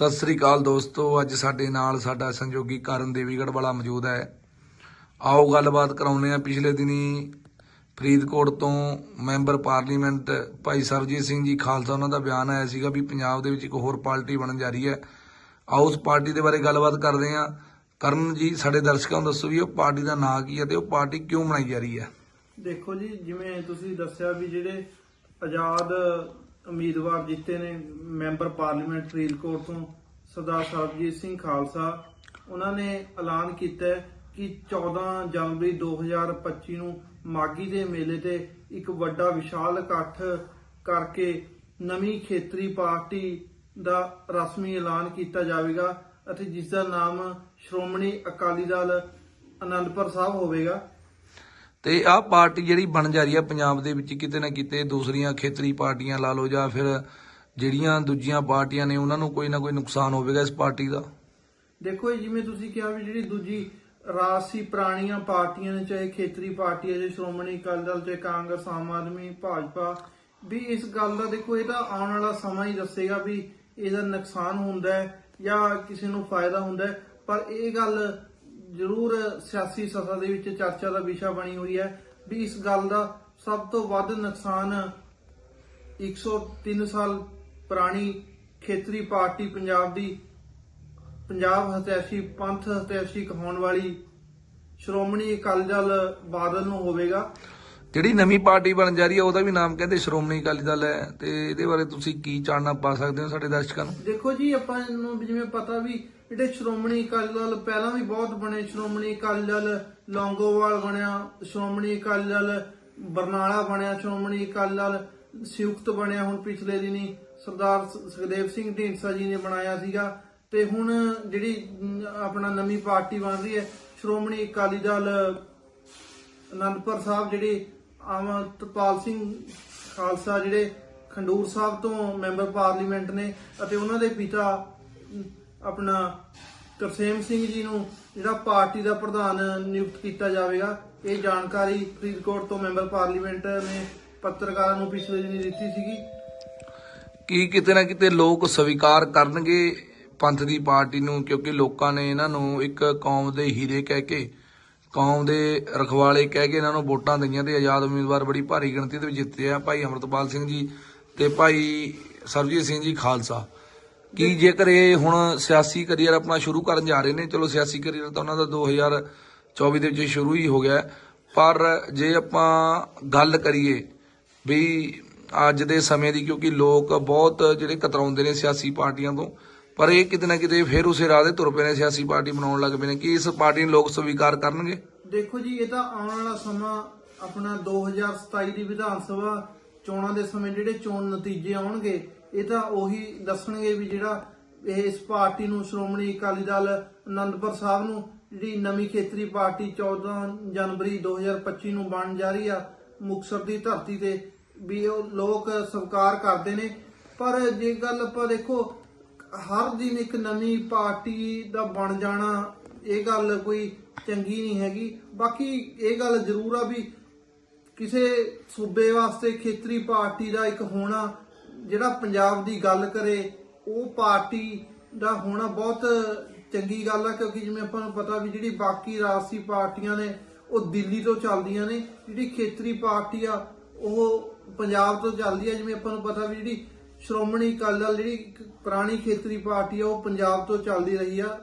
ਸਤਿ ਸ੍ਰੀ ਅਕਾਲ ਦੋਸਤੋ, ਅੱਜ ਸਾਡੇ ਨਾਲ ਸਾਡਾ ਸੰਯੋਗੀ ਕਰਨ ਦੇਵੀਗੜ੍ਹ ਵਾਲਾ ਮੌਜੂਦ ਹੈ। ਆਓ ਗੱਲਬਾਤ ਕਰਾਉਂਦੇ ਹਾਂ। ਪਿਛਲੇ ਦਿਨੀ ਫਰੀਦਕੋਟ ਤੋਂ ਮੈਂਬਰ ਪਾਰਲੀਮੈਂਟ ਭਾਈ ਸਰਜੀਤ ਸਿੰਘ ਜੀ ਖਾਲਸਾ, ਉਹਨਾਂ ਦਾ ਬਿਆਨ ਆਇਆ ਸੀਗਾ ਵੀ ਪੰਜਾਬ ਦੇ ਵਿੱਚ ਇੱਕ ਹੋਰ ਪਾਰਟੀ ਬਣਨ ਜਾ ਰਹੀ ਹੈ। ਆਓ ਉਸ ਪਾਰਟੀ ਦੇ ਬਾਰੇ ਗੱਲਬਾਤ ਕਰਦੇ ਹਾਂ। ਕਰਨ ਜੀ ਸਾਡੇ ਦਰਸ਼ਕਾਂ ਨੂੰ ਦੱਸੋ ਵੀ ਉਹ ਪਾਰਟੀ ਦਾ ਨਾਂ ਕੀ ਹੈ ਤੇ ਉਹ ਪਾਰਟੀ ਕਿਉਂ ਬਣਾਈ ਜਾ ਰਹੀ ਹੈ? ਦੇਖੋ ਜੀ, ਜਿਵੇਂ ਤੁਸੀਂ ਦੱਸਿਆ ਵੀ ਜਿਹੜੇ ਆਜ਼ਾਦ ਉਮੀਦਵਾਰ ਜਿੱਤੇ ਨੇ, ਮੈਂਬਰ ਪਾਰਲੀਮੈਂਟ ਫਰੀਦਕੋਟ ਤੋਂ ਸਰਦਾਰ ਸਰਬਜੀਤ ਸਿੰਘ ਖਾਲਸਾ। ਉਹਨਾਂ ਨੇ ਐਲਾਨ ਕੀਤਾ ਹੈ ਕਿ 14 ਜਨਵਰੀ 2025 ਨੂੰ ਮਾਗੀ ਦੇ ਮੇਲੇ ਤੇ ਇੱਕ ਵੱਡਾ ਵਿਸ਼ਾਲ ਇਕੱਠ ਕਰਕੇ ਨਵੀਂ ਖੇਤਰੀ ਪਾਰਟੀ ਦਾ ਰਸਮੀ ਐਲਾਨ ਕੀਤਾ ਜਾਵੇਗਾ ਅਤੇ ਜਿਸ ਦਾ ਨਾਮ ਸ਼੍ਰੋਮਣੀ ਅਕਾਲੀ ਦਲ ਅਨੰਦਪੁਰ ਸਾਹਿਬ ਹੋਵੇਗਾ। ਤੇ ਆਹ ਪਾਰਟੀ ਜਿਹੜੀ ਬਣ ਜਾ ਰਹੀ ਹੈ ਪੰਜਾਬ ਦੇ ਵਿੱਚ ਕਿਤੇ ਨਾ ਕਿਤੇ ਦੂਸਰੀਆਂ ਖੇਤਰੀ ਪਾਰਟੀਆਂ ਲਾ ਲਓ ਜਾਂ ਫਿਰ ਜਿਹੜੀਆਂ ਦੂਜੀਆਂ ਪਾਰਟੀਆਂ ਨੇ ਉਹਨਾਂ ਨੂੰ ਕੋਈ ਨਾ ਕੋਈ ਨੁਕਸਾਨ ਹੋਵੇਗਾ ਇਸ ਪਾਰਟੀ ਦਾ। ਦੇਖੋ ਜੀ, ਜਿਵੇਂ ਤੁਸੀਂ ਕਿਹਾ ਵੀ ਜਿਹੜੀ ਦੂਜੀ ਰਾਜਸੀ ਪੁਰਾਣੀਆਂ ਪਾਰਟੀਆਂ ਨੇ ਚਾਹੇ ਖੇਤਰੀ ਪਾਰਟੀ ਹੈ ਜੇ ਸ਼੍ਰੋਮਣੀ ਅਕਾਲੀ ਦਲ ਚਾਹੇ ਕਾਂਗਰਸ ਆਮ ਆਦਮੀ ਭਾਜਪਾ ਵੀ ਇਸ ਗੱਲ ਦਾ ਦੇਖੋ ਇਹ ਤਾਂ ਆਉਣ ਵਾਲਾ ਸਮਾਂ ਹੀ ਦੱਸੇਗਾ ਵੀ ਇਹਦਾ ਨੁਕਸਾਨ ਹੁੰਦਾ ਹੈ ਜਾਂ ਕਿਸੇ ਨੂੰ ਫਾਇਦਾ ਹੁੰਦਾ ਹੈ। ਪਰ ਇਹ ਗੱਲ ਜ਼ਰੂਰ ਸਿਆਸੀ ਸਭਾ ਦੇ ਵਿੱਚ ਚਰਚਾ ਦਾ ਵਿਸ਼ਾ ਬਣੀ ਹੋਈ ਹੈ ਵੀ ਇਸ ਗੱਲ ਦਾ ਸਭ ਤੋਂ ਵੱਧ ਨੁਕਸਾਨ 103 ਸਾਲ ਪੁਰਾਣੀ ਖੇਤਰੀ ਪਾਰਟੀ ਪੰਜਾਬ ਦੀ ਪੰਜਾਬ ਹਤੈਸ਼ੀ ਪੰਥ ਹਤੈਸ਼ੀ ਕਹਾਉਣ ਵਾਲੀ ਸ਼੍ਰੋਮਣੀ ਅਕਾਲੀ ਦਲ ਬਾਦਲ ਨੂੰ ਹੋਵੇਗਾ। ਜਿਹੜੀ ਨਵੀਂ ਪਾਰਟੀ ਬਣ ਜਾ ਰਹੀ ਹੈ ਉਹਦਾ ਵੀ ਨਾਮ ਕਹਿੰਦੇ ਸ਼੍ਰੋਮਣੀ ਅਕਾਲੀ ਦਲ ਹੈ। ਤੇ ਇਹਦੇ ਬਾਰੇ ਤੁਸੀਂ ਕੀ ਚਾਨਣਾ ਪਾ ਸਕਦੇ ਹੋ ਸਾਡੇ ਦਰਸ਼ਕਾਂ ਨੂੰ? ਦੇਖੋ ਜੀ ਆਪਾਂ ਨੂੰ ਜਿਵੇਂ ਪਤਾ ਵੀ ਜਿਹੜੇ ਸ਼੍ਰੋਮਣੀ ਅਕਾਲੀ ਦਲ ਪਹਿਲਾਂ ਵੀ ਬਹੁਤ ਬਣੇ, ਸ਼੍ਰੋਮਣੀ ਅਕਾਲੀ ਦਲ ਲੌਂਗੋਵਾਲ ਬਣਿਆ, ਸ਼੍ਰੋਮਣੀ ਅਕਾਲੀ ਦਲ ਬਰਨਾਲਾ ਬਣਿਆ, ਸ਼੍ਰੋਮਣੀ ਅਕਾਲੀ ਦਲ ਸੰਯੁਕਤ ਬਣਿਆ ਹੁਣ ਪਿਛਲੇ ਦਿਨੀ। ਸਰਦਾਰ ਸੁਖਦੇਵ ਸਿੰਘ ਢੀਂਡਸਾ ਜੀ ਨੇ ਬਣਾਇਆ ਸੀਗਾ। ਤੇ ਹੁਣ ਜਿਹੜੀ ਆਪਣਾ ਨਵੀਂ ਪਾਰਟੀ ਬਣ ਰਹੀ ਹੈ, ਸ਼੍ਰੋਮਣੀ ਅਕਾਲੀ ਦਲ, ਅਨੰਦਪੁਰ ਸਾਹਿਬ ਜਿਹੜੇ ਅਮਰਤਪਾਲ ਸਿੰਘ ਖਾਲਸਾ ਜਿਹੜੇ ਖੰਡੂਰ ਸਾਹਿਬ ਤੋਂ ਮੈਂਬਰ ਪਾਰਲੀਮੈਂਟ ਨੇ ਅਤੇ ਉਹਨਾਂ ਦੇ ਪਿਤਾ ਆਪਣਾ ਤਰਸੇਮ ਸਿੰਘ ਜੀ ਨੂੰ ਜਿਹੜਾ ਪਾਰਟੀ ਦਾ ਪ੍ਰਧਾਨ ਨਿਯੁਕਤ ਕੀਤਾ ਜਾਵੇਗਾ, ਇਹ ਜਾਣਕਾਰੀ ਫਰੀਦਕੋਟ ਤੋਂ ਮੈਂਬਰ ਪਾਰਲੀਮੈਂਟ ਨੇ ਪੱਤਰਕਾਰਾਂ ਨੂੰ ਪਿਛਲੇ ਦਿਨੀ ਦਿੱਤੀ ਸੀਗੀ। ਕੀ ਕਿਤੇ ਨਾ ਕਿਤੇ ਲੋਕ ਸਵੀਕਾਰ ਕਰਨਗੇ ਪੰਥ ਦੀ ਪਾਰਟੀ ਨੂੰ, ਕਿਉਂਕਿ ਲੋਕਾਂ ਨੇ ਇਹਨਾਂ ਨੂੰ ਇੱਕ ਕੌਮ ਦੇ ਹੀਰੇ ਕਹਿ ਕੇ, ਕੌਮ ਦੇ ਰਖਵਾਲੇ ਕਹਿ ਕੇ ਇਹਨਾਂ ਨੂੰ ਵੋਟਾਂ ਦਈਆਂ ਤੇ ਆਜ਼ਾਦ ਉਮੀਦਵਾਰ ਬੜੀ ਭਾਰੀ ਗਿਣਤੀ ਦੇ ਵਿੱਚ ਜਿੱਤੇ ਆ ਭਾਈ ਅਮਰਤਪਾਲ ਸਿੰਘ ਜੀ ਤੇ ਭਾਈ ਸਰਜੀਤ ਸਿੰਘ ਜੀ ਖਾਲਸਾ। ਕੀ ਜੇਕਰ ਇਹ ਹੁਣ ਸਿਆਸੀ ਕਰੀਅਰ ਆਪਣਾ ਸ਼ੁਰੂ ਕਰਨ ਜਾ ਰਹੇ ਨੇ, ਚਲੋ ਸਿਆਸੀ ਕਰੀਅਰ ਤਾਂ ਉਹਨਾਂ ਦਾ 2024 ਦੇ ਵਿੱਚ ਸ਼ੁਰੂ ਹੀ ਹੋ ਗਿਆ ਪਰ ਜੇ ਆਪਾਂ ਗੱਲ ਕਰੀਏ ਵੀ ਅੱਜ ਦੇ ਸਮੇਂ ਦੀ, ਕਿਉਂਕਿ ਲੋਕ ਬਹੁਤ ਜਿਹੜੇ ਕਤਰਾਉਂਦੇ ਨੇ ਸਿਆਸੀ ਪਾਰਟੀਆਂ ਤੋਂ, ਪਰ ਇਹ ਕਿਤੇ ਨਾ ਕਿਤੇ ਫਿਰ ਉਸੇ ਰਾਹ ਦੇ ਤੁਰ ਪਏ ਨੇ, ਸਿਆਸੀ ਪਾਰਟੀ ਬਣਾਉਣ ਲੱਗ ਪਏ ਨੇ। ਕਿ ਇਸ ਪਾਰਟੀ ਨੂੰ ਲੋਕ ਸਵੀਕਾਰ ਕਰਨਗੇ? ਦੇਖੋ ਜੀ, ਇਹ ਤਾਂ ਆਉਣ ਵਾਲਾ ਸਮਾਂ ਆਪਣਾ 2027 ਦੀ ਵਿਧਾਨ ਸਭਾ ਚੋਣਾਂ ਦੇ ਸਮੇਂ ਜਿਹੜੇ ਚੋਣ ਨਤੀਜੇ ਆਉਣਗੇ ਇਹ ਤਾਂ ਉਹੀ ਦੱਸਣਗੇ ਵੀ ਜਿਹੜਾ ਇਹ ਇਸ ਪਾਰਟੀ ਨੂੰ ਸ਼੍ਰੋਮਣੀ ਅਕਾਲੀ ਦਲ ਅਨੰਦਪੁਰ ਸਾਹਿਬ ਨੂੰ, ਜਿਹੜੀ ਨਵੀਂ ਖੇਤਰੀ ਪਾਰਟੀ 14 ਜਨਵਰੀ 2025 ਨੂੰ ਬਣ ਜਾ ਰਹੀ ਆ ਮੁਕਤਸਰ ਦੀ ਧਰਤੀ ਤੇ, ਵੀ ਉਹ ਲੋਕ ਸਵੀਕਾਰ ਕਰਦੇ ਨੇ। ਪਰ ਜੇ ਗੱਲ ਆਪਾਂ ਦੇਖੋ, ਹਰ ਦਿਨ ਇੱਕ ਨਵੀਂ ਪਾਰਟੀ ਦਾ ਬਣ ਜਾਣਾ, ਇਹ ਗੱਲ ਕੋਈ ਚੰਗੀ ਨਹੀਂ ਹੈਗੀ। ਬਾਕੀ ਇਹ ਗੱਲ ਜ਼ਰੂਰ ਆ ਵੀ ਕਿਸੇ ਸੂਬੇ ਵਾਸਤੇ ਖੇਤਰੀ ਪਾਰਟੀ ਦਾ ਇੱਕ ਹੋਣਾ ਜਿਹੜਾ ਪੰਜਾਬ ਦੀ ਗੱਲ ਕਰੇ, ਉਹ ਪਾਰਟੀ ਦਾ ਹੋਣਾ ਬਹੁਤ ਚੰਗੀ ਗੱਲ ਆ, ਕਿਉਂਕਿ ਜਿਵੇਂ ਆਪਾਂ ਨੂੰ ਪਤਾ ਵੀ ਜਿਹੜੀ ਬਾਕੀ ਰਾਜਸੀ ਪਾਰਟੀਆਂ ਨੇ, ਉਹ ਦਿੱਲੀ ਤੋਂ ਚੱਲਦੀਆਂ ਨੇ, ਜਿਹੜੀ ਖੇਤਰੀ ਪਾਰਟੀ ਆ, ਉਹ ਪੰਜਾਬ ਤੋਂ ਚੱਲਦੀ ਆ। ਜਿਵੇਂ ਆਪਾਂ ਨੂੰ ਪਤਾ ਵੀ ਜਿਹੜੀ ਸ਼੍ਰੋਮਣੀ ਅਕਾਲੀ ਦਲ, ਜਿਹੜੀ ਪੁਰਾਣੀ ਖੇਤਰੀ ਪਾਰਟੀ ਆ, ਉਹ ਪੰਜਾਬ ਤੋਂ ਚੱਲਦੀ ਰਹੀ ਆ।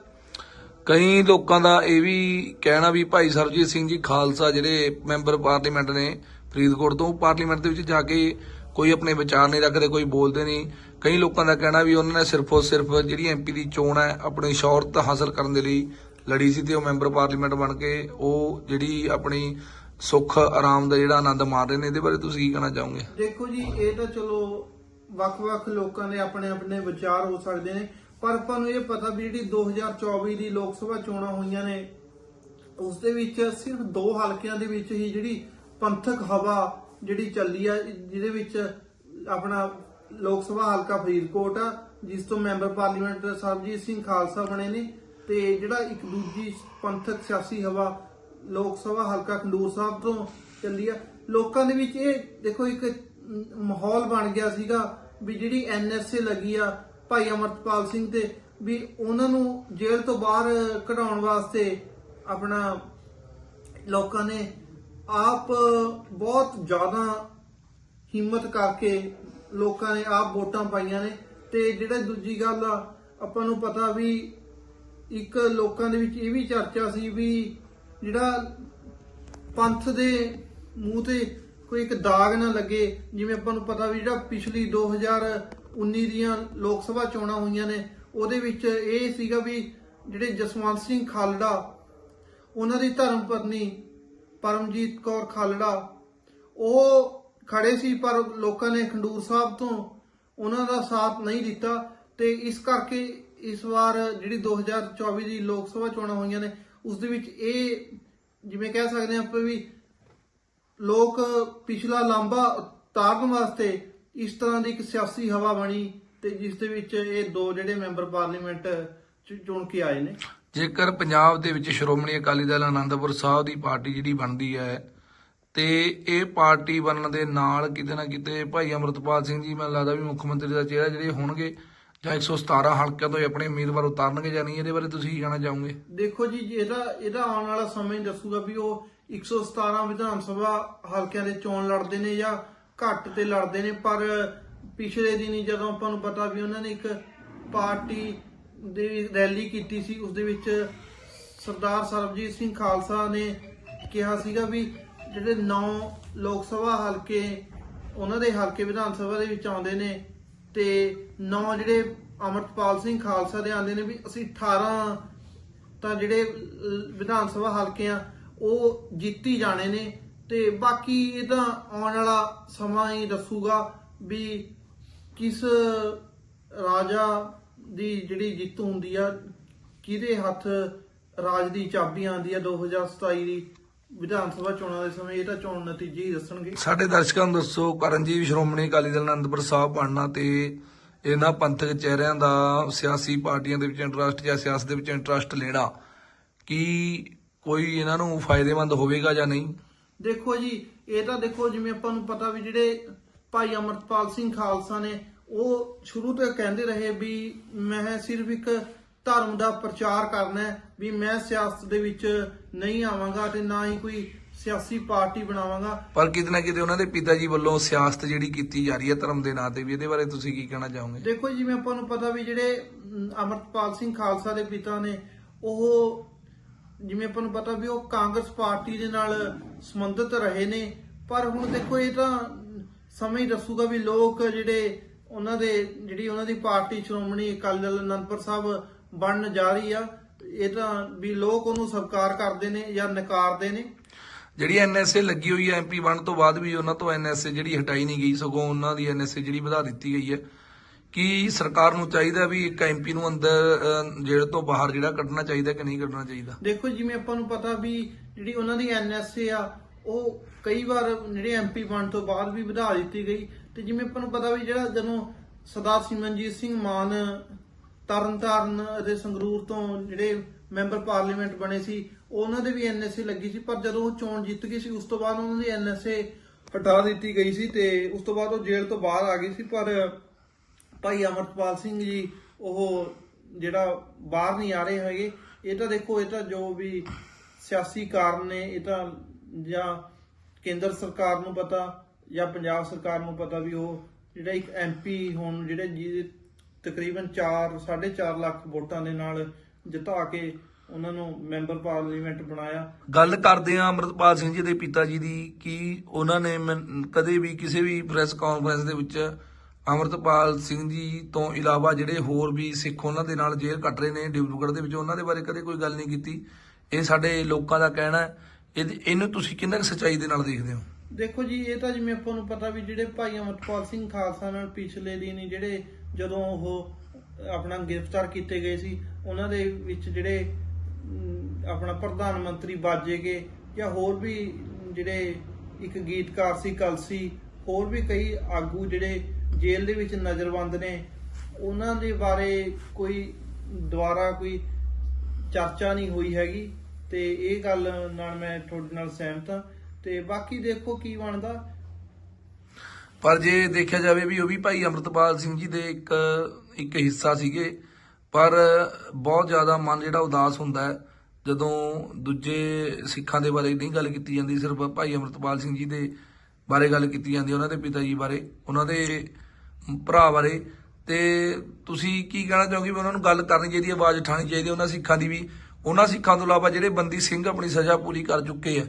ਕਈ ਲੋਕਾਂ ਦਾ ਇਹ ਵੀ ਕਹਿਣਾ ਵੀ ਭਾਈ ਸਰਜੀਤ ਸਿੰਘ ਜੀ ਖਾਲਸਾ ਜਿਹੜੇ ਮੈਂਬਰ ਪਾਰਲੀਮੈਂਟ ਨੇ ਫਰੀਦਕੋਟ ਤੋਂ ਪਾਰਲੀਮੈਂਟ ਦੇ ਵਿੱਚ ਜਾ ਕੇ ਕੋਈ ਆਪਣੇ ਵਿਚਾਰ ਨਹੀਂ ਰੱਖਦੇ, ਕੋਈ ਬੋਲਦੇ ਨਹੀਂ। ਕਈ ਲੋਕਾਂ ਦਾ ਕਹਿਣਾ ਵੀ ਉਹਨਾਂ ਨੇ ਸਿਰਫ ਸਿਰਫ ਜਿਹੜੀ ਐਮਪੀ ਦੀ ਚੋਣ ਹੈ, ਆਪਣੀ ਸ਼ੌਹਰਤ ਹਾਸਲ ਕਰਨ ਦੇ ਲਈ ਲੜੀ ਸੀ ਤੇ ਉਹ ਮੈਂਬਰ ਪਾਰਲੀਮੈਂਟ ਬਣ ਕੇ ਉਹ ਜਿਹੜੀ ਆਪਣੀ ਸੁੱਖ, ਆਰਾਮ ਦਾ ਜਿਹੜਾ ਆਨੰਦ ਮਾਰ ਰਹੇ ਨੇ, ਇਹਦੇ ਬਾਰੇ ਤੁਸੀਂ ਕੀ ਕਹਿਣਾ ਚਾਹੋਗੇ? ਦੇਖੋ ਜੀ, ਇਹ ਤਾਂ ਚਲੋ ਵੱਖ-ਵੱਖ ਲੋਕਾਂ ਦੇ ਆਪਣੇ ਆਪਣੇ ਵਿਚਾਰ ਹੋ ਸਕਦੇ ਨੇ, ਪਰ ਆਪਾਂ ਨੂੰ ਇਹ ਪਤਾ ਵੀ ਜਿਹੜੀ 2024 ਦੀ ਲੋਕ ਸਭਾ ਚੋਣਾਂ ਹੋਈਆਂ ਨੇ ਉਸ ਦੇ ਵਿੱਚ ਸਿਰਫ ਦੋ ਹਲਕਿਆਂ ਦੇ ਵਿੱਚ ਹੀ ਜਿਹੜੀ ਪੰਥਕ ਹਵਾ ਜਿਹੜੀ ਚੱਲੀ ਆ, ਜਿਹਦੇ ਵਿੱਚ ਆਪਣਾ ਲੋਕ ਸਭਾ ਹਲਕਾ ਫਰੀਦਕੋਟ ਆ, ਜਿਸ ਤੋਂ ਮੈਂਬਰ ਪਾਰਲੀਮੈਂਟ ਸਰਬਜੀਤ ਸਿੰਘ ਖਾਲਸਾ ਬਣੇ ਨੇ, ਤੇ ਜਿਹੜਾ ਇੱਕ ਦੂਜੀ ਪੰਥਕ ਸਿਆਸੀ ਹਵਾ ਲੋਕ ਸਭਾ ਹਲਕਾ ਖੰਡੂਰ ਸਾਹਿਬ ਤੋਂ ਚੱਲੀ ਆ। ਲੋਕਾਂ ਦੇ ਵਿੱਚ ਇਹ ਦੇਖੋ, ਇੱਕ ਮਾਹੌਲ ਬਣ ਗਿਆ ਸੀਗਾ ਵੀ ਜਿਹੜੀ ਐਨਐਸਏ ਲੱਗੀ ਆ ਭਾਈ ਅਮਰਤਪਾਲ ਸਿੰਘ ਤੇ, ਵੀ ਉਹਨਾਂ ਨੂੰ ਜੇਲ੍ਹ ਤੋਂ ਬਾਹਰ ਕਢਾਉਣ ਵਾਸਤੇ ਆਪਣਾ ਲੋਕਾਂ ਨੇ ਆਪ ਬਹੁਤ ਜ਼ਿਆਦਾ ਹਿੰਮਤ ਕਰਕੇ ਲੋਕਾਂ ਨੇ ਆਪ ਵੋਟਾਂ ਪਾਈਆਂ ਨੇ ਤੇ ਜਿਹੜਾ ਦੂਜੀ ਗੱਲ ਆ, ਆਪਾਂ ਨੂੰ ਪਤਾ ਵੀ ਇੱਕ ਲੋਕਾਂ ਦੇ ਵਿੱਚ ਇਹ ਵੀ ਚਰਚਾ ਸੀ ਵੀ ਜਿਹੜਾ ਪੰਥ ਦੇ ਮੂੰਹ ਤੇ ਕੋਈ ਇੱਕ ਦਾਗ ਨਾ ਲੱਗੇ, ਜਿਵੇਂ ਆਪਾਂ ਨੂੰ ਪਤਾ ਵੀ ਜਿਹੜਾ ਪਿਛਲੀ 2019 ਦੀਆਂ ਲੋਕ ਸਭਾ ਚੋਣਾਂ ਹੋਈਆਂ ਨੇ, ਉਹਦੇ ਵਿੱਚ ਇਹ ਸੀਗਾ ਵੀ ਜਿਹੜੇ ਜਸਵੰਤ ਸਿੰਘ ਖਾਲੜਾ, ਉਹਨਾਂ ਦੀ ਧਰਮ ਪਤਨੀ ਪਰਮਜੀਤ ਕੌਰ ਖਾਲੜਾ। ਉਹ ਖੜੇ ਸੀ, ਪਰ ਲੋਕਾਂ ਨੇ ਖੰਡੂਰ ਸਾਹਿਬ ਤੋਂ ਉਹਨਾਂ ਦਾ ਸਾਥ ਨਹੀਂ ਦਿੱਤਾ ਤੇ ਇਸ ਕਰਕੇ ਇਸ ਵਾਰ ਜਿਹੜੀ 2024 ਦੀ ਲੋਕ ਸਭਾ ਚੋਣਾਂ ਹੋਈਆਂ ਨੇ, ਉਸ ਦੇ ਵਿੱਚ ਇਹ ਜਿਵੇਂ ਕਹਿ ਸਕਦੇ ਹਾਂ ਆਪਾਂ ਵੀ ਲੋਕ ਪਿਛਲਾ ਲਾਂਬਾ ਤਾਰਨ ਵਾਸਤੇ ਇਸ ਤਰ੍ਹਾਂ ਦੀ ਇੱਕ ਸਿਆਸੀ ਹਵਾ ਬਣੀ ਤੇ ਜਿਸ ਦੇ ਵਿੱਚ ਇਹ ਦੋ ਜਿਹੜੇ ਮੈਂਬਰ ਪਾਰਲੀਮੈਂਟ ਚ- ਚੁਣ ਕੇ ਆਏ ਨੇ। ਜੇਕਰ ਪੰਜਾਬ ਦੇ ਵਿੱਚ ਸ਼੍ਰੋਮਣੀ ਅਕਾਲੀ ਦਲ ਆਨੰਦਪੁਰ ਸਾਹਿਬ ਦੀ ਪਾਰਟੀ ਜਿਹੜੀ ਬਣਦੀ ਹੈ ਤੇ ਇਹ ਪਾਰਟੀ ਬਣਨ ਦੇ ਨਾਲ ਕਿਤੇ ਨਾ ਕਿਤੇ ਭਾਈ ਅਮਰਤਪਾਲ ਸਿੰਘ ਜੀ, ਮੈਨੂੰ ਲੱਗਦਾ ਵੀ ਮੁੱਖ ਮੰਤਰੀ ਦਾ ਚਿਹਰਾ ਜਿਹੜੇ ਹੋਣਗੇ ਜਾਂ 117 ਹਲਕਿਆਂ ਤੋਂ ਹੀ ਆਪਣੇ ਉਮੀਦਵਾਰ ਉਤਾਰਨਗੇ ਜਾਂ ਨਹੀਂ, ਇਹਦੇ ਬਾਰੇ ਤੁਸੀਂ ਕੀ ਕਹਿਣਾ ਚਾਹੋਗੇ? ਦੇਖੋ ਜੀ ਇਹਦਾ ਇਹਦਾ ਆਉਣ ਵਾਲਾ ਸਮਾਂ ਹੀ ਦੱਸੂਗਾ ਵੀ ਉਹ 117 ਵਿਧਾਨ ਸਭਾ ਹਲਕਿਆਂ ਦੇ ਚੋਣ ਲੜਦੇ ਨੇ ਜਾਂ ਘੱਟ ਤੇ ਲੜਦੇ ਨੇ, ਪਰ ਪਿਛਲੇ ਦਿਨੀ ਜਦੋਂ ਆਪਾਂ ਨੂੰ ਪਤਾ ਵੀ ਉਹਨਾਂ ਨੇ ਇੱਕ ਪਾਰਟੀ ਦੀ ਰੈਲੀ ਕੀਤੀ ਸੀ, ਉਸ ਦੇ ਵਿੱਚ ਸਰਦਾਰ ਸਰਬਜੀਤ ਸਿੰਘ ਖਾਲਸਾ ਨੇ ਕਿਹਾ ਸੀਗਾ ਵੀ ਜਿਹੜੇ 9 ਲੋਕ ਸਭਾ ਹਲਕੇ, ਉਹਨਾਂ ਦੇ ਹਲਕੇ ਵਿਧਾਨ ਸਭਾ ਦੇ ਵਿੱਚ ਆਉਂਦੇ ਨੇ ਤੇ 9 ਜਿਹੜੇ ਅਮਰਪਾਲ ਸਿੰਘ ਖਾਲਸਾ ਦੇ ਆਉਂਦੇ ਨੇ ਵੀ ਅਸੀਂ 18 ਤਾਂ ਜਿਹੜੇ ਵਿਧਾਨ ਸਭਾ ਹਲਕੇ ਆ, ਉਹ ਜਿੱਤੀ ਜਾਣੇ ਨੇ ਤੇ ਬਾਕੀ ਇਹ ਤਾਂ ਆਉਣ ਵਾਲਾ ਸਮਾਂ ਹੀ ਦੱਸੂਗਾ ਵੀ ਕਿਸ ਰਾਜਾ ਦੀ ਜਿਹੜੀ ਜਿੱਤ ਹੁੰਦੀ ਆ ਕਿਹਦੇ ਹੱਥ ਰਾਜ ਦੀ ਚਾਬੀ ਆਉਂਦੀ ਆ 2027 ਦੀ ਵਿਧਾਨ ਸਭਾ ਚੋਣਾਂ ਦੇ ਸਮੇਂ? ਇਹ ਤਾਂ ਚੋਣ ਨਤੀਜੇ ਹੀ ਦੱਸਣਗੇ। ਸਾਡੇ ਦਰਸ਼ਕਾਂ ਨੂੰ ਦੱਸੋ ਕਰਨਜੀਤ ਸ਼੍ਰੋਮਣੀ ਅਕਾਲੀ ਦਲ ਆਨੰਦਪੁਰ ਸਾਹਿਬ ਬਣਨਾ ਤੇ ਇਹਨਾਂ ਪੰਥਕ ਚਿਹਰਿਆਂ ਦਾ ਸਿਆਸੀ ਪਾਰਟੀਆਂ ਦੇ ਵਿੱਚ ਇੰਟਰਸਟ ਜਾਂ ਸਿਆਸਤ ਦੇ ਵਿੱਚ ਇੰਟਰਸਟ ਲੈਣਾ ਕੀ ਕੋਈ ਇਹਨਾਂ ਨੂੰ ਫਾਇਦੇਮੰਦ ਹੋਵੇਗਾ ਜਾਂ ਨਹੀਂ? ਦੇਖੋ ਜੀ ਇਹ ਤਾਂ ਦੇਖੋ ਜਿਵੇਂ ਆਪਾਂ ਨੂੰ ਪਤਾ ਵੀ ਜਿਹੜੇ ਭਾਈ ਅਮਰਪਾਲ ਸਿੰਘ ਖਾਲਸਾ ਨੇ ਉਹ ਸ਼ੁਰੂ ਤੋਂ ਕਹਿੰਦੇ ਰਹੇ ਵੀ ਮੈਂ ਸਿਰਫ ਇੱਕ ਧਰਮ ਦਾ ਪ੍ਰਚਾਰ ਕਰਨਾ ਹੈ ਵੀ ਮੈਂ ਸਿਆਸਤ ਦੇ ਵਿੱਚ ਨਹੀਂ ਆਵਾਂਗਾ ਤੇ ਨਾ ਹੀ ਕੋਈ ਸਿਆਸੀ ਪਾਰਟੀ ਬਣਾਵਾਂਗਾ। ਪਰ ਕਿਤੇ ਨਾ ਕਿਤੇ ਉਹਨਾਂ ਦੇ ਪਿਤਾ ਜੀ ਵੱਲੋਂ ਸਿਆਸਤ ਜਿਹੜੀ ਕੀਤੀ ਜਾ ਰਹੀ ਹੈ ਧਰਮ ਦੇ ਨਾਂ ਤੇ ਵੀ ਇਹਦੇ ਬਾਰੇ ਤੁਸੀਂ ਕੀ ਕਹਿਣਾ ਚਾਹੋਗੇ? ਦੇਖੋ ਜਿਵੇਂ ਆਪਾਂ ਨੂੰ ਪਤਾ ਵੀ ਜਿਹੜੇ ਅਮ, ਅਮਰਪਾਲ ਸਿੰਘ ਖਾਲਸਾ ਦੇ ਪਿਤਾ ਨੇ ਉਹ ਜਿਵੇਂ ਆਪਾਂ ਨੂੰ ਪਤਾ ਵੀ ਉਹ ਕਾਂਗਰਸ ਪਾਰਟੀ ਦੇ ਨਾਲ ਸੰਬੰਧਿਤ ਰਹੇ ਨੇ ਪਰ ਹੁਣ ਦੇਖੋ ਇਹ ਤਾਂ ਸਮੇਂ ਹੀ ਦੱਸੂਗਾ ਵੀ ਲੋਕ ਜਿਹੜੇ ਉਹਨਾਂ ਦੇ ਜਿਹੜੀ ਉਹਨਾਂ ਦੀ ਪਾਰਟੀ ਸ਼੍ਰੋਮਣੀ ਅਕਾਲੀ ਦਲ ਅਨੰਦਪੁਰ ਸਾਹਿਬ ਬਣਨ ਜਾ ਰਹੀ ਆ ਇਹ ਤਾਂ ਵੀ ਲੋਕ ਉਹਨੂੰ ਸਵੀਕਾਰ ਕਰਦੇ ਨੇ ਜਾਂ ਨਕਾਰਦੇ ਨੇ। ਜਿਹੜੀ ਐਨਐਸਏ ਲੱਗੀ ਹੋਈ ਹੈ ਐਮਪੀ ਬਣ ਤੋਂ ਬਾਅਦ ਵੀ ਉਹਨਾਂ ਤੋਂ ਐਨਐਸਏ ਜਿਹੜੀ ਹਟਾਈ ਨਹੀਂ ਗਈ ਸਗੋਂ ਉਹਨਾਂ ਦੀ ਐਨਐਸਏ ਜਿਹੜੀ ਵਧਾ ਦਿੱਤੀ ਗਈ ਹੈ ਕੀ ਸਰਕਾਰ ਨੂੰ ਚਾਹੀਦਾ ਵੀ ਇੱਕ ਐਮਪੀ ਨੂੰ ਅੰਦਰ ਜੇਲ੍ਹ ਤੋਂ ਬਾਹਰ ਜਿਹੜਾ ਕੱਢਣਾ ਚਾਹੀਦਾ ਕਿ ਨਹੀਂ ਕੱਢਣਾ ਚਾਹੀਦਾ? ਦੇਖੋ ਜਿਵੇਂ ਆਪਾਂ ਨੂੰ ਪਤਾ ਵੀ ਜਿਹੜੀ ਉਹਨਾਂ ਦੀ ਐਨਐਸਏ ਆ ਉਹ ਕਈ ਵਾਰ ਜਿਹੜੇ ਐਮਪੀ ਬਣ ਤੋਂ ਬਾਅਦ ਵੀ ਵਧਾ ਦਿੱਤੀ ਗਈ। ਤੇ ਜਿਵੇਂ ਆਪਾਂ ਨੂੰ ਪਤਾ ਵੀ ਜਿਹੜਾ ਜਦੋਂ ਸਰਦਾਰ ਸਿਮਰਨਜੀਤ ਸਿੰਘ ਮਾਨ ਤਰਨਤਾਰਨ ਅਤੇ ਸੰਗਰੂਰ ਤੋਂ ਜਿਹੜੇ ਮੈਂਬਰ ਪਾਰਲੀਮੈਂਟ ਬਣੇ ਸੀ, ਉਹਨਾਂ ਦੇ ਵੀ ਐਨਐਸਏ ਲੱਗੀ ਸੀ, ਪਰ ਜਦੋਂ ਉਹ ਚੋਣ ਜਿੱਤ ਗਏ ਸੀ, ਉਸ ਤੋਂ ਬਾਅਦ ਉਹਨਾਂ ਦੀ ਐਨਐਸਏ ਹਟਾ ਦਿੱਤੀ ਗਈ ਸੀ ਤੇ ਉਸ ਤੋਂ ਬਾਅਦ ਉਹ ਜੇਲ੍ਹ ਤੋਂ ਬਾਹਰ ਆ ਗਈ ਸੀ, ਪਰ ਭਾਈ ਅਮਰਪਾਲ ਸਿੰਘ ਜੀ, ਉਹ ਜਿਹੜਾ ਬਾਹਰ ਨਹੀਂ ਆ ਰਹੇ ਹੈਗੇ, ਇਹ ਤਾਂ ਦੇਖੋ, ਇਹ ਤਾਂ ਜੋ ਵੀ ਸਿਆਸੀ ਕਾਰਨ ਨੇ, ਇਹ ਤਾਂ ਜਾਂ ਕੇਂਦਰ ਸਰਕਾਰ ਨੂੰ ਪਤਾ ਜਾਂ ਪੰਜਾਬ ਸਰਕਾਰ ਨੂੰ ਪਤਾ ਵੀ ਉਹ ਜਿਹੜਾ ਇੱਕ ਐਮਪੀ ਹੁਣ ਜਿਹੜੇ ਜਿਹਦੇ ਤਕਰੀਬਨ 4 4.5 ਲੱਖ ਵੋਟਾਂ ਦੇ ਨਾਲ ਜਿਤਾ ਕੇ ਉਹਨਾਂ ਨੂੰ ਮੈਂਬਰ ਪਾਰਲੀਮੈਂਟ ਬਣਾਇਆ। ਗੱਲ ਕਰਦੇ ਆ ਅਮਰਤਪਾਲ ਸਿੰਘ ਜੀ ਦੇ ਪਿਤਾ ਜੀ ਦੀ ਕਿ ਉਹਨਾਂ ਨੇ ਮੈਨ- ਕਦੇ ਵੀ ਕਿਸੇ ਵੀ ਪ੍ਰੈਸ ਕਾਨਫਰੰਸ ਦੇ ਵਿੱਚ ਅਮਰਤਪਾਲ ਸਿੰਘ ਜੀ ਤੋਂ ਇਲਾਵਾ ਜਿਹੜੇ ਹੋਰ ਵੀ ਸਿੱਖ ਉਹਨਾਂ ਦੇ ਨਾਲ ਜੇਲ੍ਹ ਕੱਟ ਰਹੇ ਨੇ, ਡਿਬਰੂਗੜ੍ਹ ਦੇ ਵਿੱਚ ਉਹਨਾਂ ਦੇ ਬਾਰੇ ਕਦੇ ਕੋਈ ਗੱਲ ਨਹੀਂ ਕੀਤੀ। ਇਹ ਸਾਡੇ ਲੋਕਾਂ ਦਾ ਕਹਿਣਾ ਹੈ। ਇਹਦੇ- ਇਹਨੂੰ ਤੁਸੀਂ ਕਿੰਨਾ ਕੁ ਸੱਚਾਈ ਦੇ ਨਾਲ ਦੇਖਦੇ ਹੋ? ਦੇਖੋ ਜੀ, ਇਹ ਤਾਂ ਜਿਵੇਂ ਆਪਾਂ ਨੂੰ ਪਤਾ ਵੀ ਜਿਹੜੇ ਭਾਈ ਅਮਰਪਾਲ ਸਿੰਘ ਖਾਲਸਾ ਨਾਲ ਪਿਛਲੇ ਦਿਨ ਹੀ ਜਿਹੜੇ ਜਦੋਂ ਉਹ ਆਪਣਾ ਗ੍ਰਿਫਤਾਰ ਕੀਤੇ ਗਏ ਸੀ, ਉਹਨਾਂ ਦੇ ਵਿੱਚ ਜਿਹੜੇ ਆਪਣਾ ਪ੍ਰਧਾਨ ਮੰਤਰੀ ਬਾਜੇਗੇ ਜਾਂ ਹੋਰ ਵੀ ਜਿਹੜੇ ਇੱਕ ਗੀਤਕਾਰ ਸੀ, ਕਲਸੀ, ਹੋਰ ਵੀ ਕਈ ਆਗੂ ਜਿਹੜੇ ਜੇਲ੍ਹ ਦੇ ਵਿੱਚ ਨਜ਼ਰਬੰਦ ਨੇ, ਉਹਨਾਂ ਦੇ ਬਾਰੇ ਕੋਈ ਦੁਆਰਾ ਕੋਈ ਚਰਚਾ ਨਹੀਂ ਹੋਈ ਹੈਗੀ, ਤੇ ਇਹ ਗੱਲ ਨਾਲ ਮੈਂ ਤੁਹਾਡੇ ਨਾਲ ਸਹਿਮਤ ਹਾਂ। ਤੇ ਬਾਕੀ ਦੇਖੋ ਕੀ ਬਣਦਾ। ਪਰ ਜੇ ਦੇਖਿਆ ਜਾਵੇ ਵੀ ਉਹ ਵੀ ਭਾਈ ਅਮਰਤਪਾਲ ਸਿੰਘ ਜੀ ਦੇ ਇੱਕ ਇੱਕ ਹਿੱਸਾ ਸੀਗੇ, ਪਰ ਬਹੁਤ ਜ਼ਿਆਦਾ ਮਨ ਜਿਹੜਾ ਉਦਾਸ ਹੁੰਦਾ ਹੈ, ਜਦੋਂ ਦੂਜੇ ਸਿੱਖਾਂ ਦੇ ਬਾਰੇ ਨਹੀਂ ਗੱਲ ਕੀਤੀ ਜਾਂਦੀ, ਸਿਰਫ ਭਾਈ ਅਮਰਤਪਾਲ ਸਿੰਘ ਜੀ ਦੇ ਬਾਰੇ ਗੱਲ ਕੀਤੀ ਜਾਂਦੀ ਉਹਨਾਂ ਦੇ ਪਿਤਾ ਜੀ ਬਾਰੇ, ਉਹਨਾਂ ਦੇ ਭਰਾ ਬਾਰੇ। ਤੇ ਤੁਸੀਂ ਕੀ ਕਹਿਣਾ ਚਾਹੋਗੇ ਵੀ ਉਹਨਾਂ ਨੂੰ ਗੱਲ ਕਰਨੀ ਚਾਹੀਦੀ ਹੈ, ਆਵਾਜ਼ ਉਠਾਉਣੀ ਚਾਹੀਦੀ ਉਹਨਾਂ ਸਿੱਖਾਂ ਦੀ ਵੀ? ਉਹਨਾਂ ਸਿੱਖਾਂ ਤੋਂ ਇਲਾਵਾ ਜਿਹੜੇ ਬੰਦੀ ਸਿੰਘ ਆਪਣੀ ਸਜ਼ਾ ਪੂਰੀ ਕਰ ਚੁੱਕੇ ਆ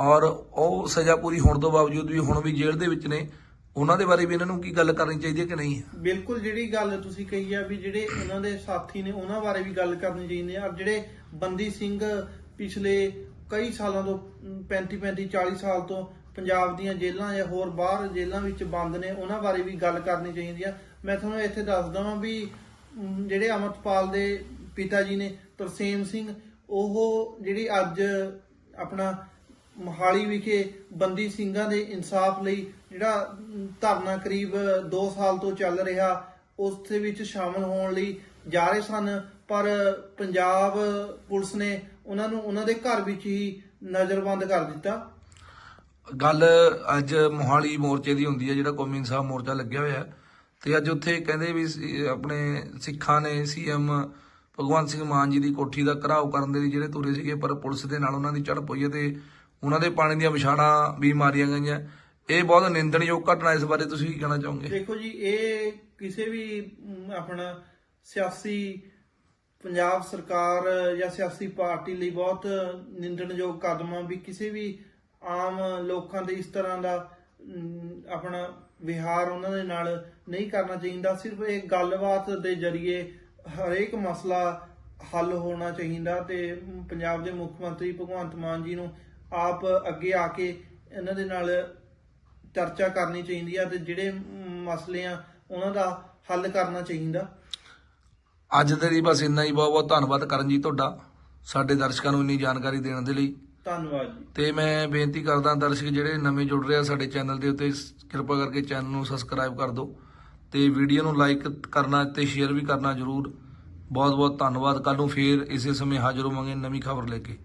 ਔਰ ਉਹ ਸਜ਼ਾ ਪੂਰੀ ਹੋਣ ਤੋਂ ਬਾਵਜੂਦ ਵੀ ਹੁਣ ਵੀ ਜੇਲ੍ਹ ਦੇ ਵਿੱਚ ਨੇ, ਉਹਨਾਂ ਦੇ ਬਾਰੇ ਵੀ ਇਹਨਾਂ ਨੂੰ ਕੀ ਗੱਲ ਕਰਨੀ ਚਾਹੀਦੀ ਹੈ ਕਿ ਨਹੀਂ? ਬਿਲਕੁਲ ਜਿਹੜੀ ਗੱਲ ਤੁਸੀਂ ਕਹੀ ਆ ਵੀ ਜਿਹੜੇ ਉਹਨਾਂ ਦੇ ਸਾਥੀ ਨੇ, ਉਹਨਾਂ ਬਾਰੇ ਵੀ ਗੱਲ ਕਰਨੀ ਚਾਹੀਦੀ ਹੈ ਔਰ ਜਿਹੜੇ ਬੰਦੀ ਸਿੰਘ ਪਿਛਲੇ ਕਈ ਸਾਲਾਂ ਤੋਂ 35 35 40 ਸਾਲ ਤੋਂ ਪੰਜਾਬ ਦੀਆਂ ਜੇਲ੍ਹਾਂ ਜਾਂ ਹੋਰ ਬਾਹਰ ਜੇਲ੍ਹਾਂ ਵਿੱਚ ਬੰਦ ਨੇ, ਉਹਨਾਂ ਬਾਰੇ ਵੀ ਗੱਲ ਕਰਨੀ ਚਾਹੀਦੀ ਆ। ਮੈਂ ਤੁਹਾਨੂੰ ਇੱਥੇ ਦੱਸ ਦਵਾਂ ਵੀ ਜਿਹੜੇ ਅਮਰਪਾਲ ਦੇ ਪਿਤਾ ਜੀ ਨੇ, ਤਰਸੇਮ ਸਿੰਘ, ਉਹ ਜਿਹੜੀ ਅੱਜ ਆਪਣਾ ਮੋਹਾਲੀ ਵਿਖੇ ਬੰਦੀ ਸਿੰਘਾਂ ਦੇ ਇਨਸਾਫ ਲਈ ਜਿਹੜਾ ਧਰਨਾ ਕਰੀਬ 2 ਸਾਲ ਤੋਂ ਚੱਲ ਰਿਹਾ ਉਸ ਦੇ ਵਿੱਚ ਸ਼ਾਮਲ ਹੋਣ ਲਈ ਜਾ ਰਹੇ ਸਨ, ਪਰ ਪੰਜਾਬ ਪੁਲਿਸ ਨੇ ਉਹਨਾਂ ਨੂੰ ਉਹਨਾਂ ਦੇ ਘਰ ਵਿੱਚ ਹੀ ਨਜ਼ਰਬੰਦ ਕਰ ਦਿੱਤਾ। ਗੱਲ ਅੱਜ ਮੋਹਾਲੀ ਮੋਰਚੇ ਦੀ ਹੁੰਦੀ ਹੈ, ਜਿਹੜਾ ਕੌਮੀ ਇਨਸਾਫ ਮੋਰਚਾ ਲੱਗਿਆ ਹੋਇਆ ਹੈ। ਤੇ ਅੱਜ ਉੱਥੇ ਕਹਿੰਦੇ ਵੀ ਆਪਣੇ ਸਿੱਖਾਂ ਨੇ ਸੀਐਮ ਭਗਵੰਤ ਸਿੰਘ ਮਾਨ ਜੀ ਦੀ ਕੋਠੀ ਦਾ ਘਰਾਓ ਕਰਨ ਦੇ ਲਈ ਜਿਹੜੇ ਤੁਰੇ ਸੀਗੇ, ਪਰ ਪੁਲਿਸ ਦੇ ਨਾਲ ਉਹਨਾਂ ਦੀ ਝੜਪ ਹੋਈ ਹੈ ਤੇ ਉਹਨਾਂ ਦੇ ਪਾਣੀ ਦੀਆਂ ਵਿਛਾੜਾਂ ਵੀ ਮਾਰੀਆਂ ਗਈਆਂ। ਇਹ ਬਹੁਤ ਨਿੰਦਣਯੋਗ ਘਟਨਾ ਇਸ ਬਾਰੇ ਤੁਸੀਂ ਕੀ ਕਹਿਣਾ ਚਾਹੋਗੇ? ਦੇਖੋ ਜੀ ਇਹ ਕਿਸੇ ਵੀ ਅਮ, ਆਪਣਾ ਸਿਆਸੀ ਪੰਜਾਬ ਸਰਕਾਰ ਜਾਂ ਸਿਆਸੀ ਪਾਰਟੀ ਲਈ ਬਹੁਤ ਨਿੰਦਣਯੋਗ ਕਦਮ ਆ ਵੀ ਕਿਸੇ ਵੀ ਆਮ ਲੋਕਾਂ ਦੇ ਇਸ ਤਰ੍ਹਾਂ ਦਾ ਅਮ, ਆਪਣਾ ਵਿਹਾਰ ਉਹਨਾਂ ਦੇ ਨਾਲ ਨਹੀਂ ਕਰਨਾ ਚਾਹੀਦਾ। ਸਿਰਫ ਇਹ ਗੱਲਬਾਤ ਦੇ ਜ਼ਰੀਏ ਹਰੇਕ ਮਸਲਾ ਹੱਲ ਹੋਣਾ ਚਾਹੀਦਾ ਤੇ ਪੰਜਾਬ ਦੇ ਮੁੱਖ ਮੰਤਰੀ ਭਗਵੰਤ ਮਾਨ ਜੀ ਨੂੰ ਆਪ ਅੱਗੇ ਆ ਕੇ ਇਹਨਾਂ ਦੇ ਨਾਲ ਚਰਚਾ ਕਰਨੀ ਚਾਹੀਦੀ ਆ ਤੇ ਜਿਹੜੇ ਮਸਲੇ ਆ ਉਹਨਾਂ ਦਾ ਹੱਲ ਕਰਨਾ ਚਾਹੀਦਾ। ਅੱਜ ਦੇ ਲਈ ਬਸ ਇੰਨਾ ਹੀ। ਬਹੁਤ ਬਹੁਤ ਧੰਨਵਾਦ ਕਰਨ ਜੀ ਤੁਹਾਡਾ ਸਾਡੇ ਦਰਸ਼ਕਾਂ ਨੂੰ ਇੰਨੀ ਜਾਣਕਾਰੀ ਦੇਣ ਦੇ ਲਈ। ਧੰਨਵਾਦ ਜੀ। ਤੇ ਮੈਂ ਬੇਨਤੀ ਕਰਦਾ ਦਰਸ਼ਕ ਜਿਹੜੇ ਨਵੇਂ ਜੁੜ ਰਹੇ ਆ ਸਾਡੇ ਚੈਨਲ ਦੇ ਉੱਤੇ ਕਿਰਪਾ ਕਰਕੇ ਚੈਨਲ ਨੂੰ ਸਬਸਕ੍ਰਾਈਬ ਕਰ ਦਿਓ ਤੇ ਵੀਡੀਓ ਨੂੰ ਲਾਈਕ ਕਰਨਾ ਤੇ ਸ਼ੇਅਰ ਵੀ ਕਰਨਾ ਜਰੂਰ। ਬਹੁਤ ਬਹੁਤ ਧੰਨਵਾਦ। ਕੱਲ ਨੂੰ ਫੇਰ ਇਸੇ ਸਮੇਂ ਹਾਜ਼ਰ ਹੋਵਾਂਗੇ ਨਵੀਂ ਖਬਰ ਲੈ ਕੇ।